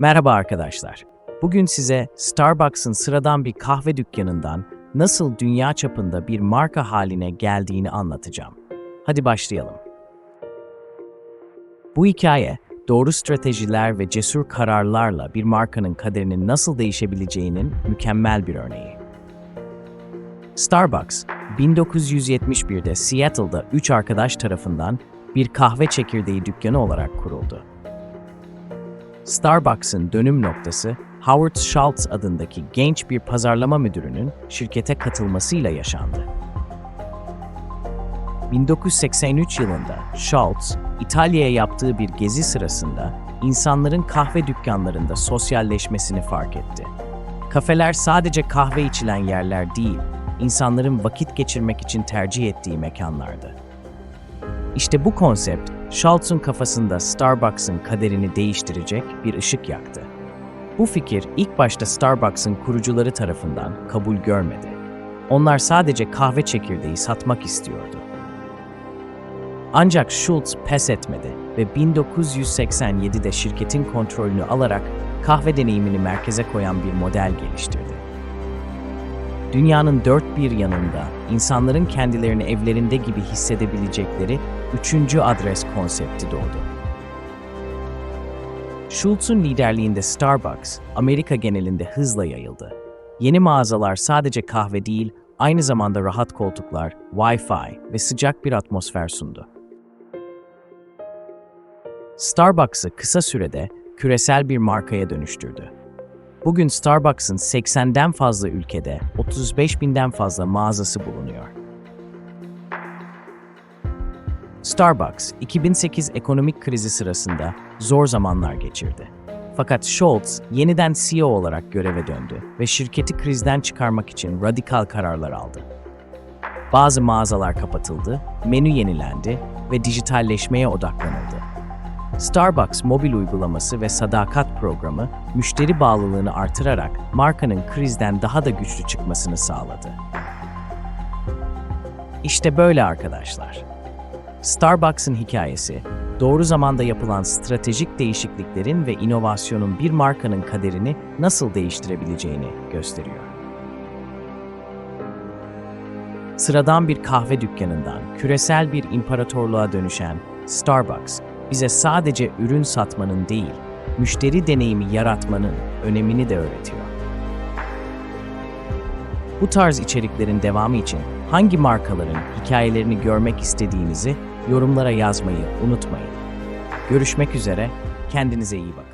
Merhaba arkadaşlar. Bugün size Starbucks'ın sıradan bir kahve dükkanından nasıl dünya çapında bir marka haline geldiğini anlatacağım. Hadi başlayalım. Bu hikaye, doğru stratejiler ve cesur kararlarla bir markanın kaderinin nasıl değişebileceğinin mükemmel bir örneği. Starbucks, 1971'de Seattle'da üç arkadaş tarafından bir kahve çekirdeği dükkanı olarak kuruldu. Starbucks'ın dönüm noktası, Howard Schultz adındaki genç bir pazarlama müdürünün şirkete katılmasıyla yaşandı. 1983 yılında Schultz, İtalya'ya yaptığı bir gezi sırasında insanların kahve dükkanlarında sosyalleşmesini fark etti. Kafeler sadece kahve içilen yerler değil, insanların vakit geçirmek için tercih ettiği mekanlardı. İşte bu konsept, Schultz'un kafasında Starbucks'ın kaderini değiştirecek bir ışık yaktı. Bu fikir ilk başta Starbucks'ın kurucuları tarafından kabul görmedi. Onlar sadece kahve çekirdeği satmak istiyordu. Ancak Schultz pes etmedi ve 1987'de şirketin kontrolünü alarak kahve deneyimini merkeze koyan bir model geliştirdi. Dünyanın dört bir yanında insanların kendilerini evlerinde gibi hissedebilecekleri üçüncü adres konsepti doğdu. Schultz'un liderliğinde Starbucks, Amerika genelinde hızla yayıldı. Yeni mağazalar sadece kahve değil, aynı zamanda rahat koltuklar, Wi-Fi ve sıcak bir atmosfer sundu. Starbucks'ı kısa sürede küresel bir markaya dönüştürdü. Bugün Starbucks'ın 80'den fazla ülkede 35 binden fazla mağazası bulunuyor. Starbucks, 2008 ekonomik krizi sırasında zor zamanlar geçirdi. Fakat Schultz yeniden CEO olarak göreve döndü ve şirketi krizden çıkarmak için radikal kararlar aldı. Bazı mağazalar kapatıldı, menü yenilendi ve dijitalleşmeye odaklanıldı. Starbucks mobil uygulaması ve sadakat programı müşteri bağlılığını artırarak markanın krizden daha da güçlü çıkmasını sağladı. İşte böyle arkadaşlar. Starbucks'ın hikayesi, doğru zamanda yapılan stratejik değişikliklerin ve inovasyonun bir markanın kaderini nasıl değiştirebileceğini gösteriyor. Sıradan bir kahve dükkanından küresel bir imparatorluğa dönüşen Starbucks, bize sadece ürün satmanın değil, müşteri deneyimi yaratmanın önemini de öğretiyor. Bu tarz içeriklerin devamı için hangi markaların hikayelerini görmek istediğinizi yorumlara yazmayı unutmayın. Görüşmek üzere, kendinize iyi bakın.